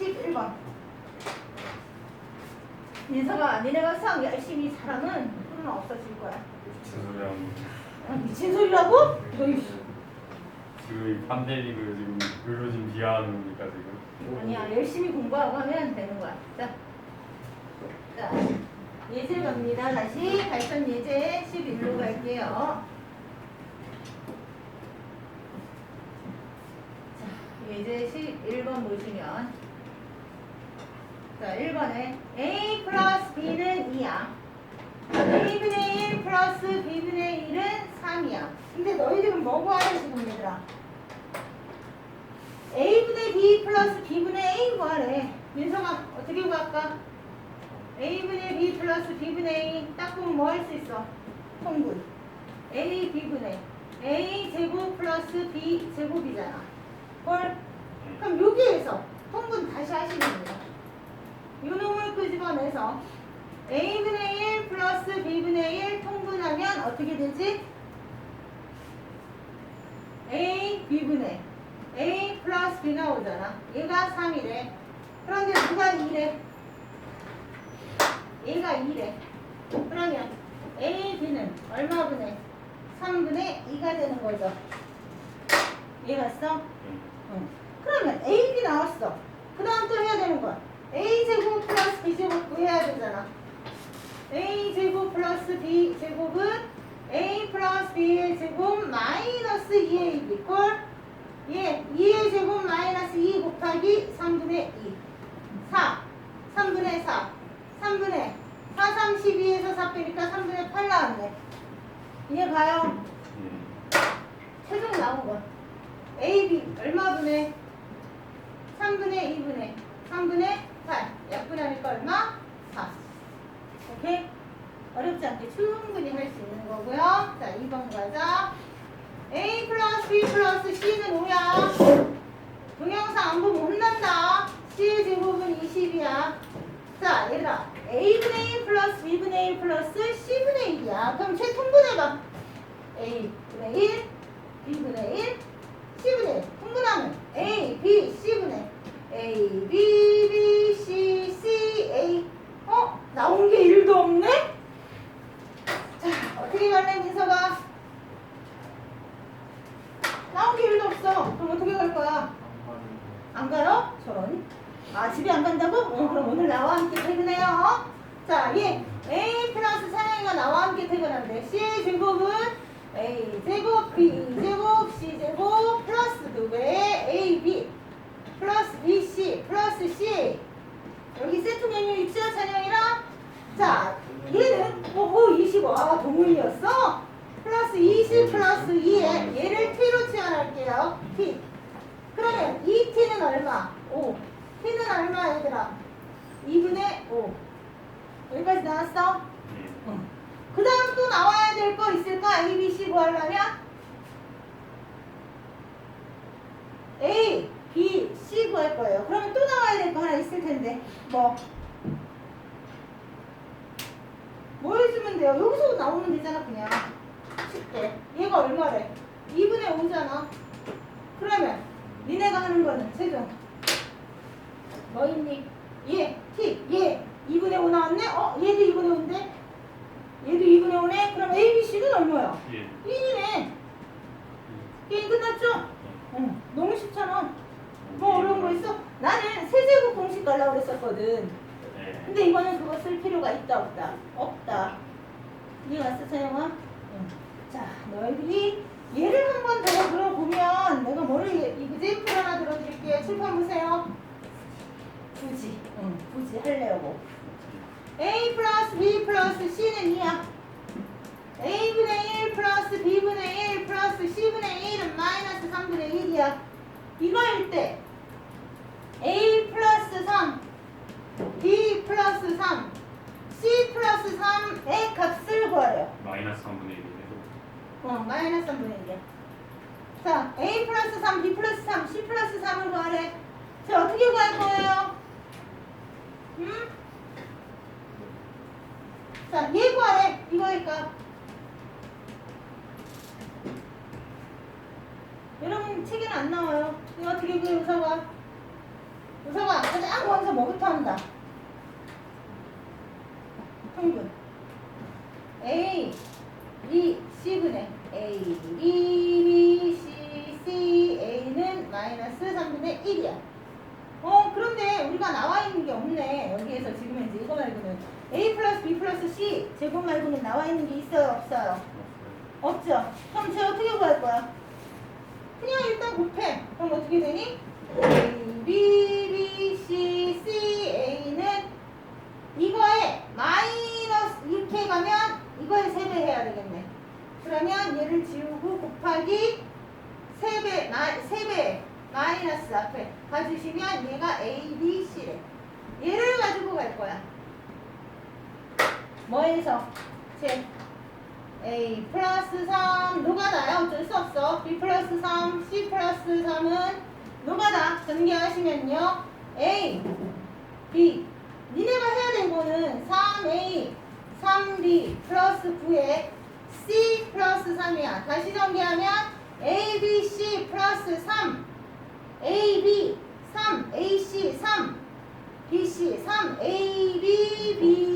11번. 민서가 니네가 수학 열심히 잘하면 코로나 없어질 거야. 무슨 소리 하는 아, 미친 소리라고? 너희 지금 이 판데믹을 지금 의료진 비하하는 겁니까 지금? 아니야 열심히 공부하고 하면 되는 거야. 자, 자 예제 갑니다. 다시 발전 예제 11로 갈게요. 자 예제 11번 보시면 자 1번에 a 플러스 b는 2야. a분의 1 플러스 b분의 1은 3이야. 근데 너희들은 뭐 구하래 지금 얘들아? a분의 b 플러스 b분의 a 구하래. 민성아 어떻게 구할까? a분의 b 플러스 b분의 a 딱 보면 뭐 할 수 있어? 통분. a b분의 a 제곱 플러스 b 제곱이잖아. 헐. 그럼 여기에서 통분 다시 하시면 돼요. 요 놈을 끄집어내서 a분의 1 플러스 b분의 1 통분하면 어떻게 되지? a b분의 a 플러스 b 나오잖아. 얘가 3이래. 그런데 누가 2래? 얘가 2래. 그러면 a b는 얼마분의 3분의 2가 되는 거죠. 이해갔어? 응. 그러면 a b 나왔어. 그 다음 또 해야 되는 거야. A 제곱 플러스 b 제곱 구해야 되잖아. a 제곱 플러스 b 제곱은 a 플러스 b의 제곱 마이너스 2ab 꼴 예, 2의 제곱 마이너스 2 곱하기 3분의 2 4 3분의 4 3분의 4 32에서 4 빼니까 3분의 8 나왔네. 이해 가요? 최종 나온 거. AB 얼마 분의? 3분의 2분의 3분의 8 약분하니까 얼마? 4 오케이? 어렵지 않게 충분히 할 수 있는 거고요. 자 2번 가자. A 플러스 B 플러스 C는 5야? 동영상 안 보면 혼난다. C의 제곱은 20이야. 자 얘들아. A분의 1 플러스 B분의 1 플러스 C분의 1이야. 그럼 쟤 통분해봐. A분의 1 B분의 1 C분의 1 통분하면 A, B, C분의 A, B, B, C, C, A 어? 나온 게 1도 없네? 자 어떻게 갈래 민서가? 나온 게 1도 없어 그럼 어떻게 갈 거야? 안 가요? 저런 아 집에 안 간다고? 어, 그럼 오늘 나와 함께 퇴근해요 자, 얘 A 플러스 사랑이가 나와 함께 퇴근한대 C의 제곱은 A 제곱 B 제곱 C 제곱 플러스 2배의 AB 플러스 BC 플러스 C 여기 세트 메뉴 있죠 찬영이랑? 자 얘는 오오 25. 아 동물이었어? 플러스 20 플러스 2에 얘를 t로 치환할게요 t 2t는 얼마? 5 t는 얼마 얘들아? 2분의 5 여기까지 나왔어? 그 다음 또 나와야 될 거 있을까? A, B, C 구하려면? A, B, C 구할 거예요. 그러면 또 나와야 될 거 하나 있을 텐데. 뭐? 뭐 해주면 돼요? 여기서 나오면 되잖아, 그냥. 쉽게. 얘가 얼마래? 2분의 5잖아. 그러면 니네가 하는 거는 최종. 뭐 있니? 얘, T, 얘 2분의 5 나왔네? 어? 얘도 2분의 5인데? 얘도 2분의 5네? 그럼 A, B, C는 얼마야? 예. 1이네. 게임 끝났죠? 응. 너무 쉽잖아. 뭐 어려운 거 있어? 나는 세제곱 공식 가려고 그랬었거든. 네. 근데 이거는 그거 쓸 필요가 있다 없다? 없다. 이해 왔어 사영아? 응. 자 너희들이 얘를 한번더 들어보면 내가 뭐를 얘- 이그제임플 하나 들어줄게. 칠판 보세요. 굳이, 응, 굳이 할래요. A 플러스 B 플러스 C는 2야. A분의 1 플러스 B분의 1 플러스 C분의 1은 마이너스 3분의 1이야. 이거일 때 A 플러스 3 B 플러스 3, C 플러스 3의 값을 구하래요. 마이너스 3분의 1이네요. 어, 마이너스 3분의 1이야. 자, A 플러스 3, B 플러스 3, C 플러스 3을 구하래. 자, 어떻게 구할 거예요? 음? 자, 얘 구하래. 이거일까? 여러분, 책에는 안 나와요. 이거 어떻게 구해서 봐? 우서가 가장 먼저 뭐부터 한다? 평균. A, B, C분의 A, B, B, C, C, A는 마이너스 3분의 1이야. 어, 그런데 우리가 나와 있는 게 없네. 여기에서 지금 이제 이거 말고는 A 플러스 B 플러스 C 제곱 말고는 나와 있는 게 있어요? 없어요? 없죠? 그럼 쟤 어떻게 구할 거야? 그냥 일단 곱해. 그럼 어떻게 되니? A, B, B, C, C, A는 이거에 마이너스 이렇게 가면 이거에 3배 해야 되겠네. 그러면 얘를 지우고 곱하기 3배, 마, 3배 마이너스 앞에 가주시면 얘가 A, B, C래. 얘를 가지고 갈 거야. 뭐에서? 제 A 플러스 3 노가다요. 어쩔 수 없어. B 플러스 3, C 플러스 3은 노가다. 전개하시면요. A, B. 니네가 해야 되는 거는 3A, 3B 플러스 9에 C 플러스 3이야. 다시 전개하면 A, B, C 플러스 3. A, B 3, A, C 3, B, C 3, A, B, B,